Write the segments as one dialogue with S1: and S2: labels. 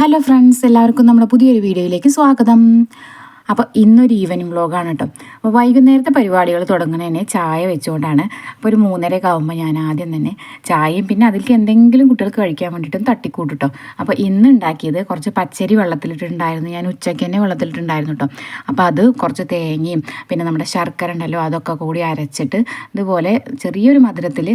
S1: Hello friends എല്ലാവർക്കും നമ്മുടെ പുതിയൊരു വീഡിയോയിലേക്ക് സ്വാഗതം. അപ്പോൾ ഇന്നൊരു ഈവനിങ് വ്ളോഗാണ് കേട്ടോ അപ്പോൾ വൈകുന്നേരത്തെ പരിപാടികൾ തുടങ്ങുന്നതിനെ ചായ വെച്ചുകൊണ്ടാണ് അപ്പോൾ ഒരു മൂന്നരയൊക്കെ ആകുമ്പോൾ ഞാൻ ആദ്യം തന്നെ ചായയും പിന്നെ അതിലേക്ക് എന്തെങ്കിലും കുട്ടികൾക്ക് കഴിക്കാൻ വേണ്ടിയിട്ടും തട്ടിക്കൂട്ടും കേട്ടോ അപ്പോൾ ഇന്ന് ഉണ്ടാക്കിയത് കുറച്ച് പച്ചരി വെള്ളത്തിലിട്ടുണ്ടായിരുന്നു. ഞാൻ ഉച്ചയ്ക്ക് തന്നെ വെള്ളത്തിലിട്ടുണ്ടായിരുന്നു കേട്ടോ അപ്പോൾ അത് കുറച്ച് തേങ്ങയും പിന്നെ നമ്മുടെ ശർക്കര ഉണ്ടല്ലോ അതൊക്കെ കൂടി അരച്ചിട്ട് ഇതുപോലെ ചെറിയൊരു മധുരത്തിൽ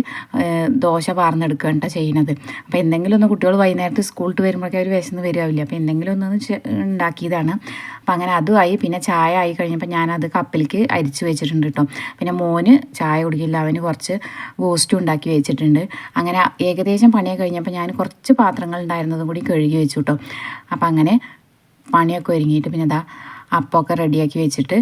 S1: ദോശ പാർന്നെടുക്കുകയാണ് ചെയ്യുന്നത്. അപ്പോൾ എന്തെങ്കിലും ഒന്ന് കുട്ടികൾ വൈകുന്നേരത്ത് സ്കൂളിട്ട് വരുമ്പോഴേക്കും അവർ വിശന്ന് വരുമാവില്ല അപ്പോൾ എന്തെങ്കിലും ഒന്ന് ഉണ്ടാക്കിയതാണ്. അപ്പോൾ അങ്ങനെ അതുമായി പിന്നെ ചായ ആയി കഴിഞ്ഞപ്പോൾ ഞാനത് കപ്പിലേക്ക് അരിച്ചു വെച്ചിട്ടുണ്ട് കേട്ടോ. പിന്നെ മോന് ചായ കുടിക്കില്ല അവന് കുറച്ച് ബൂസ്റ്റും ഉണ്ടാക്കി വെച്ചിട്ടുണ്ട്. അങ്ങനെ ഏകദേശം പണിയൊക്കെ കഴിഞ്ഞപ്പോൾ ഞാൻ കുറച്ച് പാത്രങ്ങൾ ഉണ്ടായിരുന്നതും കൂടി കഴുകി വെച്ചു കേട്ടോ. അപ്പം അങ്ങനെ പണിയൊക്കെ ഒരുങ്ങിയിട്ട് പിന്നെ ഇതാ അപ്പമൊക്കെ റെഡിയാക്കി വെച്ചിട്ട്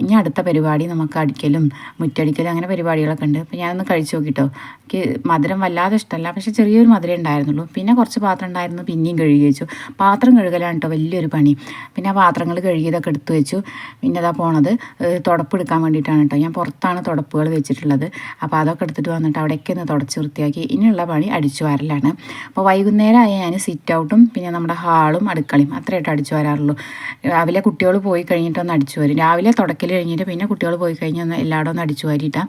S1: ഇനി അടുത്ത പരിപാടി നമുക്ക് അടിക്കലും മുറ്റടിക്കലും അങ്ങനെ പരിപാടികളൊക്കെ ഉണ്ട്. അപ്പോൾ ഞാനൊന്ന് കഴിച്ചു നോക്കിട്ടോ. എനിക്ക് മധുരം വല്ലാതെ ഇഷ്ടമല്ല. പക്ഷേ ചെറിയൊരു മധുരം ഉണ്ടായിരുന്നുള്ളൂ. പിന്നെ കുറച്ച് പാത്രം ഉണ്ടായിരുന്നു. പിന്നെയും കഴുകി വെച്ചു. പാത്രം കഴുകലാണ് കേട്ടോ വലിയൊരു പണി. പിന്നെ ആ പാത്രങ്ങൾ കഴുകിയതൊക്കെ എടുത്തു വെച്ചു. പിന്നെ അതാ പോണത്. തുടപ്പ് എടുക്കാൻ വേണ്ടിയിട്ടാണ് കേട്ടോ ഞാൻ പുറത്താണ് തുടപ്പുകൾ വെച്ചിട്ടുള്ളത്. അപ്പോൾ അതൊക്കെ എടുത്തിട്ട് വന്നിട്ട് അവിടേക്ക് ഒന്ന് തുടച്ച് വൃത്തിയാക്കി ഇനിയുള്ള പണി അടിച്ചു വരലാണ്. അപ്പോൾ വൈകുന്നേരമായ ഞാൻ സിറ്റ് ഔട്ടും പിന്നെ നമ്മുടെ ഹാളും അടുക്കളയും അത്രയായിട്ട് അടിച്ചു വരാറുള്ളൂ. രാവിലെ കുട്ടികൾ പോയി കഴിഞ്ഞിട്ട് ഒന്ന് അടിച്ചു വരും രാവിലെ തുടക്കൽ കഴിഞ്ഞിട്ട് പിന്നെ കുട്ടികൾ പോയി കഴിഞ്ഞാൽ ഒന്ന് എല്ലായിടും ഒന്ന് അടിച്ചു വാരിയിട്ടാണ്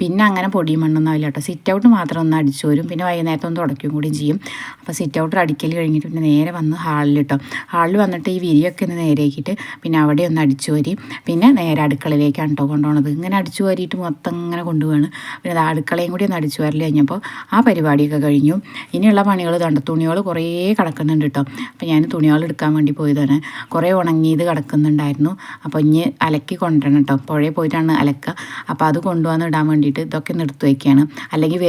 S1: പിന്നെ അങ്ങനെ പൊടി മണ്ണൊന്നും ആവില്ല കേട്ടോ. സിറ്റ് ഔട്ട് മാത്രം ഒന്ന് അടിച്ചു വരും പിന്നെ വൈകുന്നേരത്തെ ഒന്ന് തുടയ്ക്കും കൂടിയും ചെയ്യും. അപ്പോൾ സിറ്റ് ഔട്ട് അടിക്കൽ കഴിഞ്ഞിട്ട് പിന്നെ നേരെ വന്ന് ഹാളിൽ കേട്ടോ ഹാളിൽ വന്നിട്ട് ഈ വിരിയൊക്കെ ഒന്ന് നേരെയാക്കിയിട്ട് പിന്നെ അവിടെ ഒന്ന് അടിച്ചു വരി പിന്നെ നേരെ അടുക്കളയിലേക്കാണ് കേട്ടോ കൊണ്ടുപോകുന്നത് ഇങ്ങനെ അടിച്ചു വരിയിട്ട് മൊത്തം ഇങ്ങനെ കൊണ്ടുപോവാണ്. പിന്നെ അത് അടുക്കളയും കൂടി ഒന്ന് അടിച്ചു വരൽ കഴിഞ്ഞപ്പോൾ ആ പരിപാടിയൊക്കെ കഴിഞ്ഞു. ഇനിയുള്ള പണികൾ തണ്ട തുണികൾ കുറേ കിടക്കുന്നുണ്ട് കേട്ടോ അപ്പോൾ ഞാൻ തുണികൾ എടുക്കാൻ വേണ്ടി പോയതാണ്. കുറേ ഉണങ്ങിയത് കിടക്കുന്നുണ്ടായിരുന്നു. അപ്പോൾ ഇനി അലക്കി കൊണ്ടുവരണം കേട്ടോ പുഴയിൽ പോയിട്ടാണ് അലക്കുക. അപ്പോൾ അത് കൊണ്ടുവന്ന് ഇടാൻ വേണ്ടിയിട്ട് ഇതൊക്കെ നിർത്തി വയ്ക്കുകയാണ് അല്ലെങ്കിൽ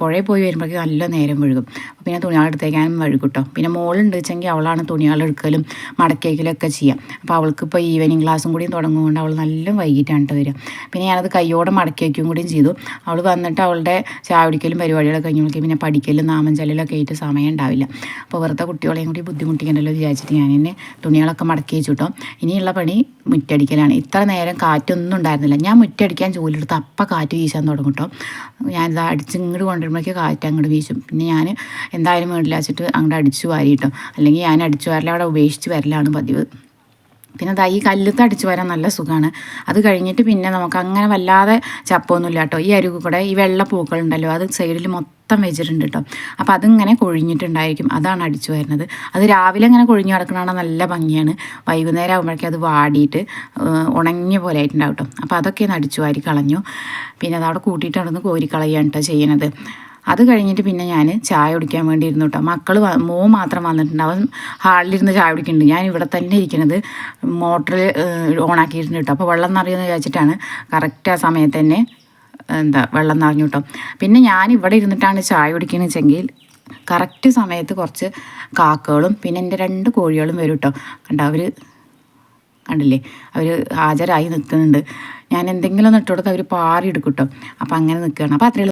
S1: പുഴയിൽ പോയി വരുമ്പോഴേക്കും നല്ല നേരം വഴുകും. പിന്നെ തുണികൾ എടുത്തേക്കാനും വഴുകും കേട്ടോ പിന്നെ മോളുണ്ട് വെച്ചെങ്കിൽ അവളാണ് തുണികൾ എടുക്കലും മടക്കേക്കലൊക്കെ ചെയ്യാം. അപ്പോൾ അവൾക്ക് ഇപ്പോൾ ഈവനിങ് ക്ലാസ്സും കൂടി തുടങ്ങുകൊണ്ട് അവൾ നല്ല വൈകിട്ടാണ് കേട്ടോ വരിക. പിന്നെ ഞാനത് കയ്യോടെ മടക്കി വയ്ക്കും കൂടിയും ചെയ്തു. അവൾ വന്നിട്ട് അവളുടെ ചാവടിക്കലും പരിപാടികളൊക്കെ കഴിഞ്ഞു പിന്നെ പഠിക്കലും നാമം നാമഞ്ചലിലൊക്കെ ആയിട്ട് സമയം ഉണ്ടാവില്ല. അപ്പോൾ വെറുതെ കുട്ടികളെയും കൂടി ബുദ്ധിമുട്ടിക്കണ്ടല്ലോ വിചാരിച്ചിട്ട് ഞാൻ എന്നെ തുണികളൊക്കെ മടക്കി വെച്ചു കേട്ടോ. ഇനിയുള്ള പണി മുറ്റടിക്കലാണ്. ഇത്ര നേരം കാറ്റൊന്നും ഉണ്ടായിരുന്നില്ല. ഞാൻ മുറ്റടിക്കാൻ ജോലിയെടുത്ത് അപ്പം കാറ്റ് വീശാൻ തുടങ്ങും കേട്ടോ. ഞാനിത് അടിച്ച് ഇങ്ങോട്ട് കൊണ്ടുവരുമ്പോഴേക്ക് കാറ്റ് അങ്ങോട്ട് വീശും. പിന്നെ ഞാൻ എന്തായാലും വീട്ടിൽ വെച്ചിട്ട് അങ്ങോട്ട് അടിച്ചു വാരി കേട്ടോ അല്ലെങ്കിൽ ഞാൻ അടിച്ചു വാരൽ അവിടെ ഉപേക്ഷിച്ച് വരലാണ് പതിവ്. പിന്നെ ദാ ഈ കല്ലുത്ത് അടിച്ചു വരാൻ നല്ല സുഖമാണ് അത് കഴിഞ്ഞിട്ട് പിന്നെ നമുക്ക് അങ്ങനെ വല്ലാതെ ചപ്പൊന്നുമില്ല കേട്ടോ. ഈ കൂടെ ഈ വെള്ള പൂക്കളുണ്ടല്ലോ അത് സൈഡിൽ മൊത്തം വെച്ചിട്ടുണ്ട് കേട്ടോ അപ്പോൾ അതിങ്ങനെ കൊഴിഞ്ഞിട്ടുണ്ടായിരിക്കും. അതാണ് അടിച്ചു വരുന്നത്. അത് രാവിലെ ഇങ്ങനെ കൊഴിഞ്ഞു കിടക്കണതാണ് നല്ല ഭംഗിയാണ്. വൈകുന്നേരം ആകുമ്പോഴേക്കും അത് വാടിയിട്ട് ഉണങ്ങിയ പോലെ ആയിട്ടുണ്ടാവും കേട്ടോ അപ്പോൾ അതൊക്കെ ഒന്ന് അടിച്ചു വാരി കളഞ്ഞു. പിന്നെ അതവിടെ കൂട്ടിയിട്ട് അവിടെ നിന്ന് കോരി കളയാണ് കേട്ടോ ചെയ്യണത്. അത് കഴിഞ്ഞിട്ട് പിന്നെ ഞാൻ ചായ കുടിക്കാൻ വേണ്ടി ഇരുന്നു കേട്ടോ മക്കൾ മോ മാത്രം വന്നിട്ടുണ്ട്. അവൻ ഹാളിലിരുന്ന് ചായ കുടിക്കുന്നുണ്ട്. ഞാൻ ഇവിടെ തന്നെ ഇരിക്കുന്നത് മോട്ടറിൽ ഓണാക്കിയിട്ടുണ്ട് കേട്ടോ അപ്പോൾ വെള്ളം നിറയുമെന്ന് വിചാരിച്ചിട്ടാണ്. കറക്റ്റ് ആ സമയത്ത് തന്നെ എന്താ വെള്ളം നിറഞ്ഞു കിട്ടും. പിന്നെ ഞാൻ ഇവിടെ ഇരുന്നിട്ടാണ് ചായ കുടിക്കുന്നത് വെച്ചെങ്കിൽ കറക്റ്റ് സമയത്ത് കുറച്ച് കാക്കകളും പിന്നെ എന്റെ രണ്ട് കോഴികളും വരും കേട്ടോ. കണ്ട അവർ കണ്ടില്ലേ അവർ ഹാജരായി നിൽക്കുന്നുണ്ട്. ഞാൻ എന്തെങ്കിലും ഒന്ന് ഇട്ട് കൊടുത്താൽ അവർ പാറി എടുക്കും കേട്ടോ. അപ്പോൾ അങ്ങനെ നിൽക്കുകയാണ്. അപ്പോൾ അത്രയും